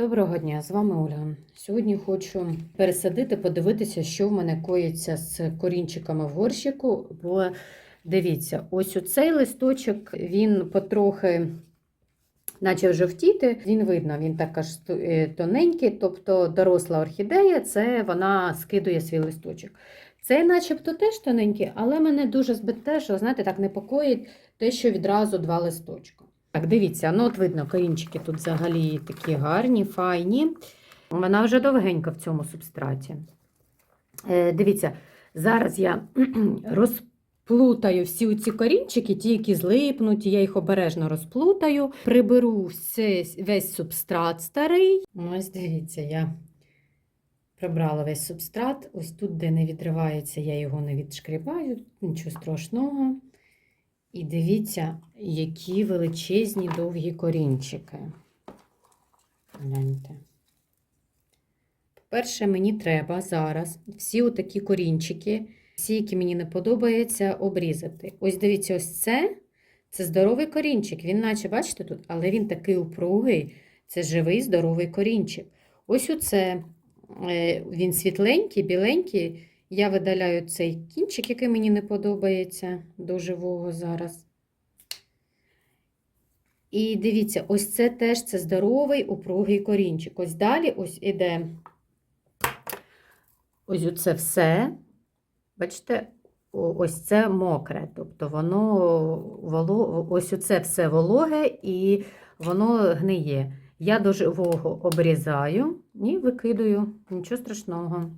Доброго дня, з вами Ольга. Сьогодні хочу пересадити, подивитися, що в мене коїться з корінчиками в горщику. Бо дивіться, ось у цей листочок він потрохи почав жовтіти. Він видно, він така ж сто- е, тоненький, тобто доросла орхідея, це вона скидує свій листочок. Цей начебто теж тоненький, але мене дуже збите, знаєте, так непокоїть те, що відразу два листочка. Так, дивіться, ну от видно, корінчики тут взагалі такі гарні, файні. Вона вже довгенька в цьому субстраті. Е, дивіться, зараз я розплутаю всі ці корінчики, ті, які злипнуті, я їх обережно розплутаю, приберу все, весь субстрат старий. Ось дивіться, я прибрала весь субстрат. Ось тут, де не відривається, я його не відшкрібаю, нічого страшного. І дивіться, які величезні довгі корінчики. Гляньте. По-перше, мені треба зараз всі отакі корінчики, всі, які мені не подобаються, обрізати. Ось дивіться, ось це це здоровий корінчик. Він, наче, бачите тут, але він такий упругий. Це живий здоровий корінчик. Ось оце е, він світленький, біленький. Я видаляю цей кінчик, який мені не подобається до живого зараз. І дивіться, ось це теж це здоровий упругий корінчик. Ось далі ось іде ось оце все. Бачите, ось це мокре. Тобто воно ось оце все вологе і воно гниє. Я до живого обрізаю і викидаю. Нічого страшного.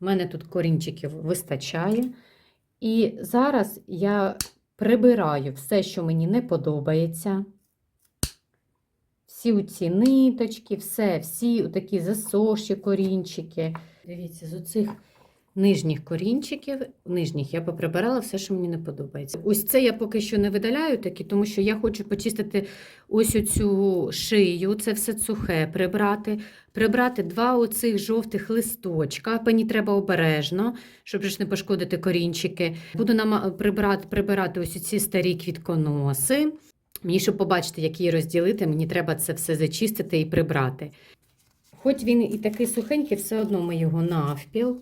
У мене тут корінчиків вистачає. І зараз я прибираю все, що мені не подобається. Всі ці ниточки, все, всі такі засохші корінчики. Дивіться, з оцих нижніх корінчиків, нижніх я поприбирала все, що мені не подобається. Ось це я поки що не видаляю такі, тому що я хочу почистити ось оцю шию, це все сухе прибрати прибрати два оцих жовтих листочка. Мені треба обережно, щоб ж не пошкодити корінчики. Буду нам прибирати, прибирати ось ці старі квітконоси. Мені, щоб побачити, як її розділити, мені треба це все зачистити і прибрати. Хоч він і такий сухенький, все одно ми його навпіл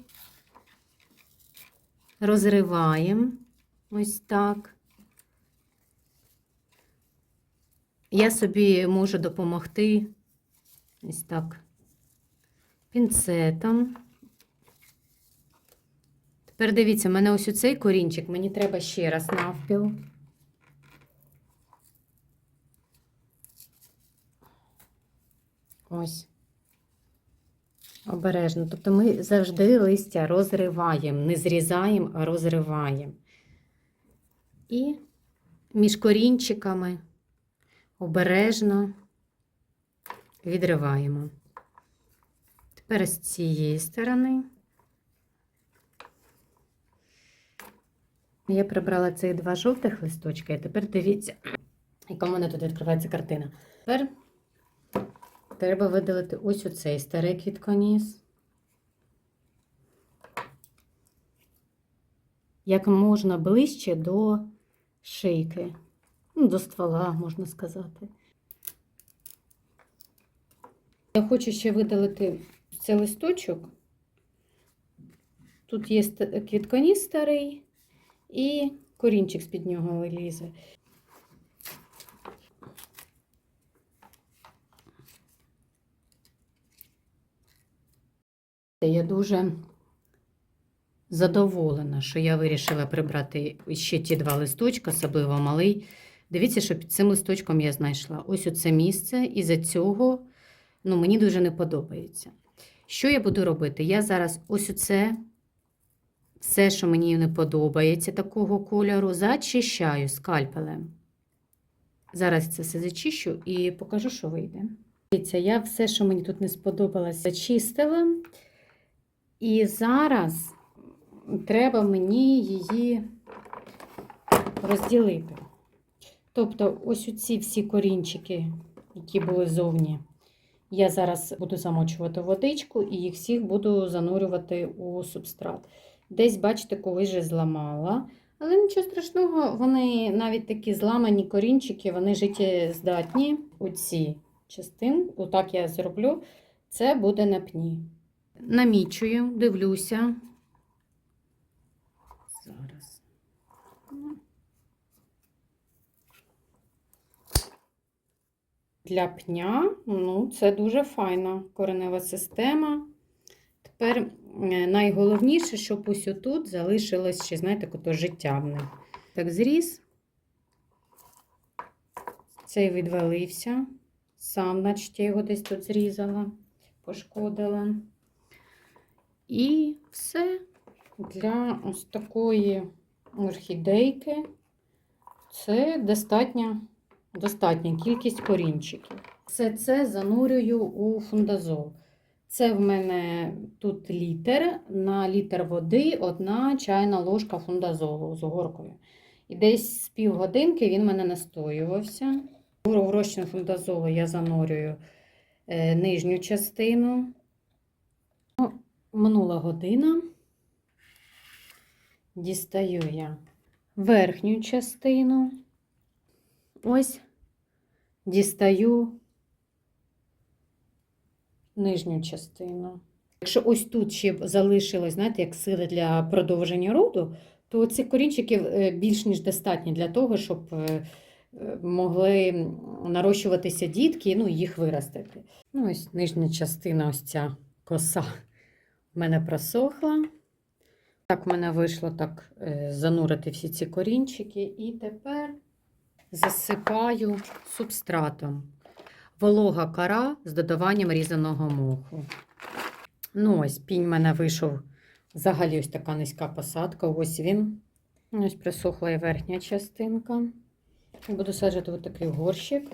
розриваємо ось так. Я собі можу допомогти ось так пінцетом. Тепер дивіться, в мене ось у цей корінчик, мені треба ще раз навпіл. Ось. Обережно. Тобто ми завжди листя розриваємо, не зрізаємо, а розриваємо. І між корінчиками обережно відриваємо. Тепер з цієї сторони. Я прибрала цих два жовтих листочка, і тепер дивіться, яка в мене тут відкривається картина. Тепер треба видалити ось оцей старий квітконіс. Як можна ближче до шийки, ну, до ствола, можна сказати. Я хочу ще видалити цей листочок. Тут є квітконіс старий і корінчик з-під нього Я дуже задоволена, що я вирішила прибрати ще ті два листочка, особливо малий. Дивіться, що під цим листочком я знайшла ось оце місце, і за цього ну, мені дуже не подобається. Що я буду робити? Я зараз ось оце, все, що мені не подобається такого кольору, зачищаю скальпелем. Зараз це все зачищу і покажу, що вийде. Дивіться, я все, що мені тут не сподобалось, зачистила. І зараз треба мені її розділити. Тобто, ось оці всі корінчики, які були зовні, я зараз буду замочувати водичку і їх всіх буду занурювати у субстрат. Десь, бачите, колись же зламала. Але нічого страшного, вони навіть такі зламані корінчики, вони життєздатні. Оці частин, отак я зроблю, це буде на пні. Намічую, дивлюся. Зараз. Для пня, ну, це дуже файна коренева система. Тепер е, найголовніше, щоб ось отут залишилось ще, знаєте, кото життя. Так, зріз. Цей відвалився. Сам, наче я його десь тут зрізала, пошкодила. І все для ось такої орхідейки. Це достатня, достатня кількість корінчиків. Все це занурюю у фундазол. Це в мене тут літр. На літр води одна чайна ложка фундазолу з горкою. І десь з півгодинки він мене настоювався. В фундазолу я занурюю е, нижню частину. Ну, Минула година. Дістаю я верхню частину. Ось дістаю нижню частину. Якщо ось тут ще залишилось, знаєте, як сили для продовження роду, то ці корінчики е, більш ніж достатні для того, щоб е, е, могли нарощуватися дітки, ну, і їх виростити. Ну, ось нижня частина, ось ця коса в мене просохла. Так, в мене вийшло так е, занурити всі ці корінчики. І тепер засипаю субстратом. Волога кора з додаванням різаного моху. Ну, ось пінь в мене вийшов взагалі ось така низька посадка. Ось він. Ось присохла і верхня частинка. Буду саджати ось такий горщик.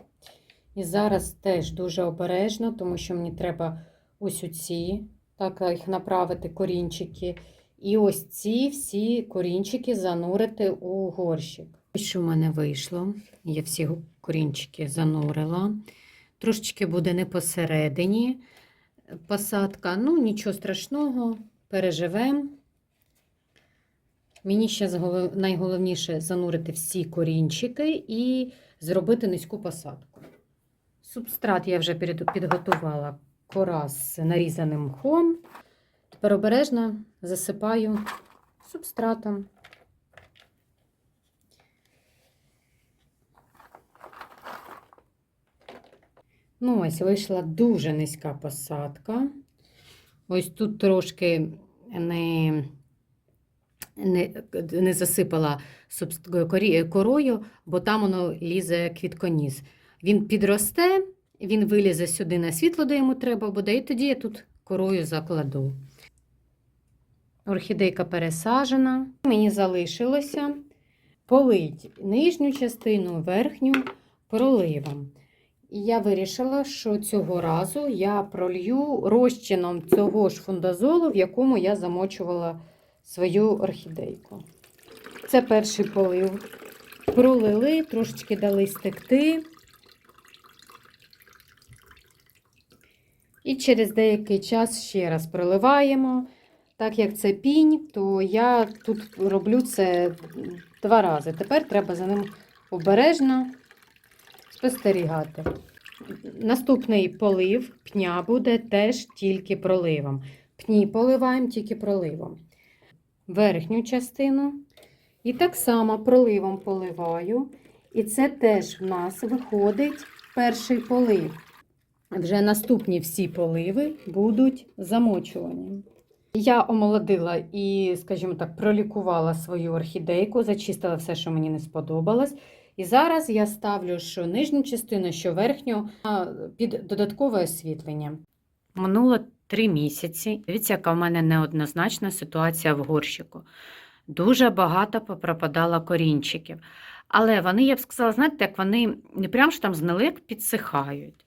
І зараз теж дуже обережно, тому що мені треба ось оці, так їх направити корінчики. І ось ці всі корінчики занурити у горщик. Що в мене вийшло. Я всі корінчики занурила. Трошечки буде не посередині посадка. Ну, нічого страшного, переживемо. Мені ще найголовніше занурити всі корінчики і зробити низьку посадку. Субстрат я вже підготувала кора з нарізаним мхом. Тепер обережно засипаю субстратом. Ну, ось вийшла дуже низька посадка. Ось тут трошки не, не, не засипала корою, бо там воно лізе квітконіс. Він підросте, він вилізе сюди на світло, де йому треба буде, і тоді я тут корою закладу. Орхідейка пересаджена. Мені залишилося полить нижню частину, верхню проливом. І я вирішила, що цього разу я пролью розчином цього ж фундазолу, в якому я замочувала свою орхідейку. Це перший полив. Пролили, трошечки дали стекти. І через деякий час ще раз проливаємо. Так як це пінь, то я тут роблю це два рази. Тепер треба за ним обережно спостерігати. Наступний полив пня буде теж тільки проливом. Пні поливаємо тільки проливом. Верхню частину. І так само проливом поливаю. І це теж в нас виходить перший полив. Вже наступні всі поливи будуть замочувані. Я омолодила і, скажімо так, пролікувала свою орхідейку, зачистила все, що мені не сподобалось. І зараз я ставлю що нижню частину, що верхню під додаткове освітлення. Минуло три місяці. Дивіться, яка в мене неоднозначна ситуація в горщику. Дуже багато попропадало корінчиків. Але вони, я б сказала, знаєте, як вони не прям ж там знали, як підсихають.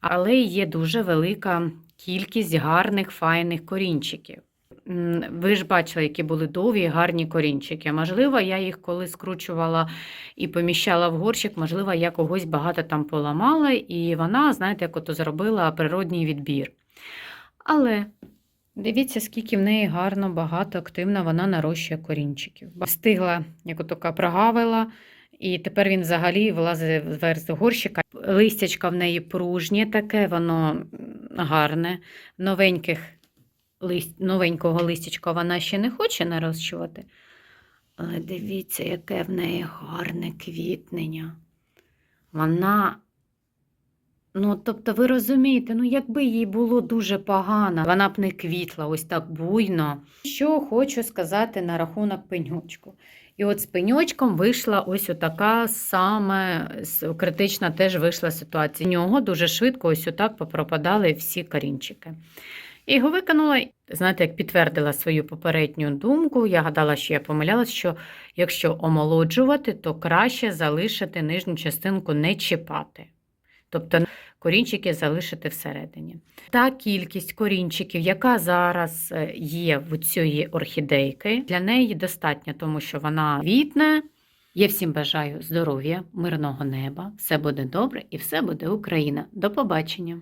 Але є дуже велика кількість гарних, файних корінчиків. Ви ж бачили, які були довгі, гарні корінчики. Можливо, я їх коли скручувала і поміщала в горщик, можливо, я когось багато там поламала, і вона, знаєте, як ото зробила природній відбір. Але дивіться, скільки в неї гарно, багато, активно вона нарощує корінчиків. Встигла, як ото прогавила, І тепер він взагалі влазить вверх з горщика. Листячка в неї пружнє таке, воно гарне. Новеньких лист, новенького листячка вона ще не хоче нарощувати. Але дивіться, яке в неї гарне квітнення. Вона. Ну, тобто, ви розумієте, ну якби їй було дуже погано, вона б не квітла ось так буйно. Що хочу сказати на рахунок пеньочку. І от з пеньочком вийшла ось отака саме критична теж вийшла ситуація. У нього дуже швидко ось отак попропадали всі корінчики. І його викинула, знаєте, як підтвердила свою попередню думку. Я гадала, що я помилялась, що якщо омолоджувати, то краще залишити нижню частинку не чіпати. Тобто корінчики залишити всередині. Та кількість корінчиків, яка зараз е, є в цієї орхідейки, для неї достатньо, тому що вона вітне. Я всім бажаю здоров'я, мирного неба, все буде добре і все буде Україна. До побачення!